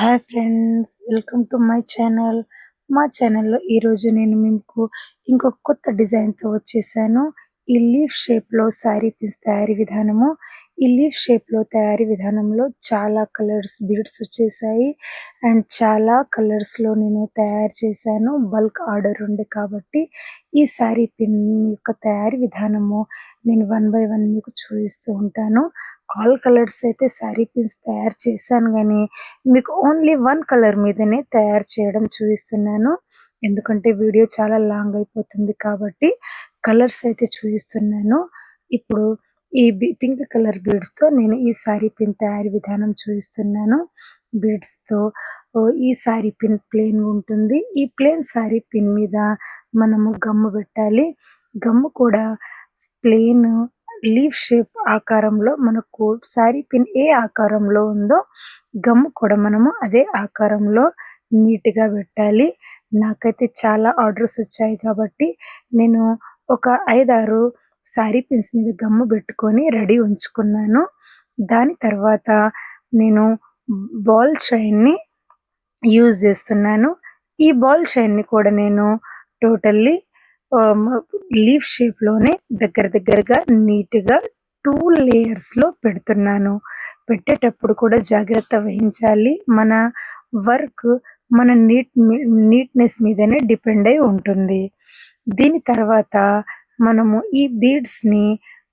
Hi friends welcome to my channel. మా ఛానల్లో ఈరోజు నేను మీకు ఇంకొక కొత్త డిజైన్తో వచ్చేసాను. ఈ లీఫ్ షేప్లో శారీ పీస్ తయారీ విధానము. ఈ లీఫ్ షేప్లో తయారీ విధానంలో చాలా కలర్స్ బీడ్స్ వచ్చేసాయి. అండ్ చాలా కలర్స్లో నేను తయారు చేశాను. బల్క్ ఆర్డర్ ఉంది కాబట్టి ఈ శారీ పిన్ యొక్క తయారీ విధానము నేను వన్ బై వన్ మీకు చూపిస్తూ ఉంటాను. ఆల్ కలర్స్ అయితే శారీ పిన్స్ తయారు చేశాను కానీ మీకు ఓన్లీ వన్ కలర్ మీదనే తయారు చేయడం చూపిస్తున్నాను. ఎందుకంటే వీడియో చాలా లాంగ్ అయిపోతుంది కాబట్టి కలర్స్ అయితే చూపిస్తున్నాను. ఇప్పుడు ఈ పింక్ కలర్ బీడ్స్తో నేను ఈ సారీ పిన్ తయారీ విధానం చూపిస్తున్నాను. బీడ్స్తో ఈ సారీ పిన్ ప్లేన్ ఉంటుంది. ఈ ప్లేన్ సారీ పిన్ మీద మనము గమ్ము పెట్టాలి. గమ్ము కూడా ప్లేన్ లీఫ్ షేప్ ఆకారంలో మనకు సారీ పిన్ ఏ ఆకారంలో ఉందో గమ్ము కూడా మనము అదే ఆకారంలో నీట్గా పెట్టాలి. నాకైతే చాలా ఆర్డర్స్ వచ్చాయి కాబట్టి నేను ఒక ఐదారు సారీ పిన్స్ మీద గమ్ము పెట్టుకొని రెడీ ఉంచుకున్నాను. దాని తర్వాత నేను బాల్ చైన్ని యూజ్ చేస్తున్నాను. ఈ బాల్ చైన్ని కూడా నేను టోటల్లీ లీఫ్ షేప్లోనే దగ్గర దగ్గరగా నీట్గా టూ లేయర్స్లో పెడుతున్నాను. పెట్టేటప్పుడు కూడా జాగ్రత్త వహించాలి. మన వర్క్ మన నీట్ నీట్నెస్ మీదనే డిపెండ్ అయి ఉంటుంది. దీని తర్వాత మనము ఈ బీడ్స్ని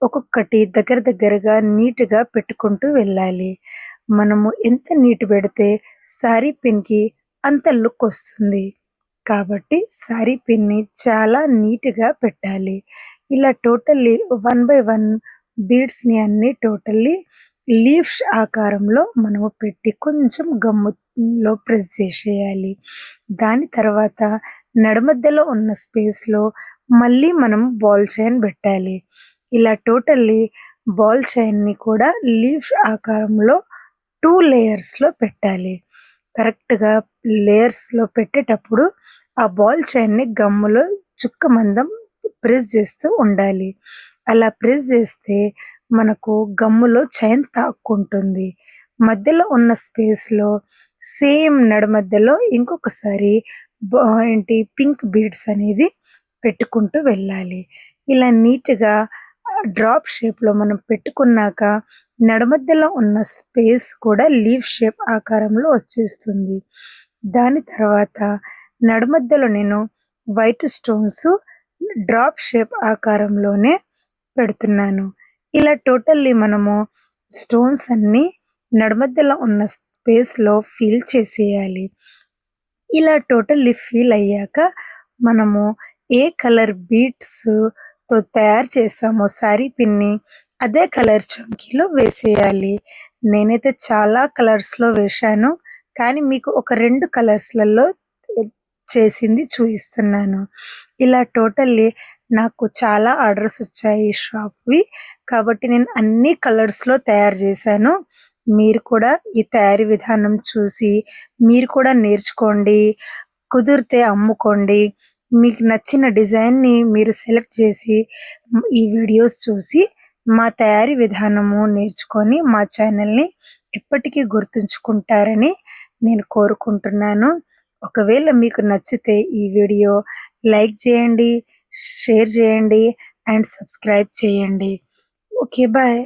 ఒక్కొక్కటి దగ్గర దగ్గరగా నీట్గా పెట్టుకుంటూ వెళ్ళాలి. మనము ఎంత నీట్ పెడితే శారీ పిన్కి అంత లుక్ వస్తుంది. కాబట్టి శారీ పిన్ని చాలా నీట్గా పెట్టాలి. ఇలా టోటల్లీ వన్ బై వన్ బీడ్స్ని అన్నీ అన్ని టోటల్లీ లీవ్స్ ఆకారంలో మనము పెట్టి కొంచెం గమ్ములో ప్రెస్ చేసేయాలి. దాని తర్వాత నడమధ్యలో ఉన్న స్పేస్లో మళ్ళీ మనం బాల్ చైన్ పెట్టాలి. ఇలా టోటల్లీ బాల్ చైన్ని కూడా లీఫ్ ఆకారంలో టూ లేయర్స్లో పెట్టాలి. కరెక్ట్గా లేయర్స్లో పెట్టేటప్పుడు ఆ బాల్ చైన్ని గమ్ములో చుక్క మందం ప్రెస్ చేస్తూ ఉండాలి. అలా ప్రెస్ చేస్తే మనకు గమ్ములో చైన్ తాక్కుంటుంది. మధ్యలో ఉన్న స్పేస్లో సేమ్ సేమ్ నడుమధ్యలో ఇంకొకసారి ఏంటి పింక్ బీడ్స్ అనేది పెట్టుకుంటూ వెళ్ళాలి. ఇలా నీట్గా డ్రాప్ షేప్లో మనం పెట్టుకున్నాక నడమధ్యలో ఉన్న స్పేస్ కూడా లీఫ్ షేప్ ఆకారంలో వచ్చేస్తుంది. దాని తర్వాత నడుమధ్యలో నేను వైట్ స్టోన్స్ డ్రాప్ షేప్ ఆకారంలోనే పెడుతున్నాను. ఇలా టోటల్లీ మనము స్టోన్స్ అన్నీ నడుమధ్యలో ఉన్న స్పేస్లో ఫీల్ చేసేయాలి. ఇలా టోటల్లీ ఫీల్ అయ్యాక మనము ఏ కలర్ బీట్స్తో తయారు చేసామో సారీ పిన్ని అదే కలర్ చమ్కీలో వేసేయాలి. నేనైతే చాలా కలర్స్లో వేశాను కానీ మీకు ఒక రెండు కలర్స్లలో చేసింది చూపిస్తున్నాను. ఇలా టోటల్లీ నాకు చాలా ఆర్డర్స్ వచ్చాయి షాప్వి కాబట్టి నేను అన్ని కలర్స్లో తయారు చేశాను. మీరు కూడా ఈ తయారీ విధానం చూసి మీరు కూడా నేర్చుకోండి కుదిరితే అమ్ముకోండి. మీకు నచ్చిన డిజైన్ని మీరు సెలెక్ట్ చేసి ఈ వీడియోస్ చూసి మా తయారీ విధానము నేర్చుకొని మా ఛానల్ని ఎప్పటికీ గుర్తుంచుకుంటారని నేను కోరుకుంటున్నాను. ఒకవేళ మీకు నచ్చితే ఈ వీడియో లైక్ చేయండి షేర్ చేయండి అండ్ సబ్స్క్రైబ్ చేయండి. Okay bye.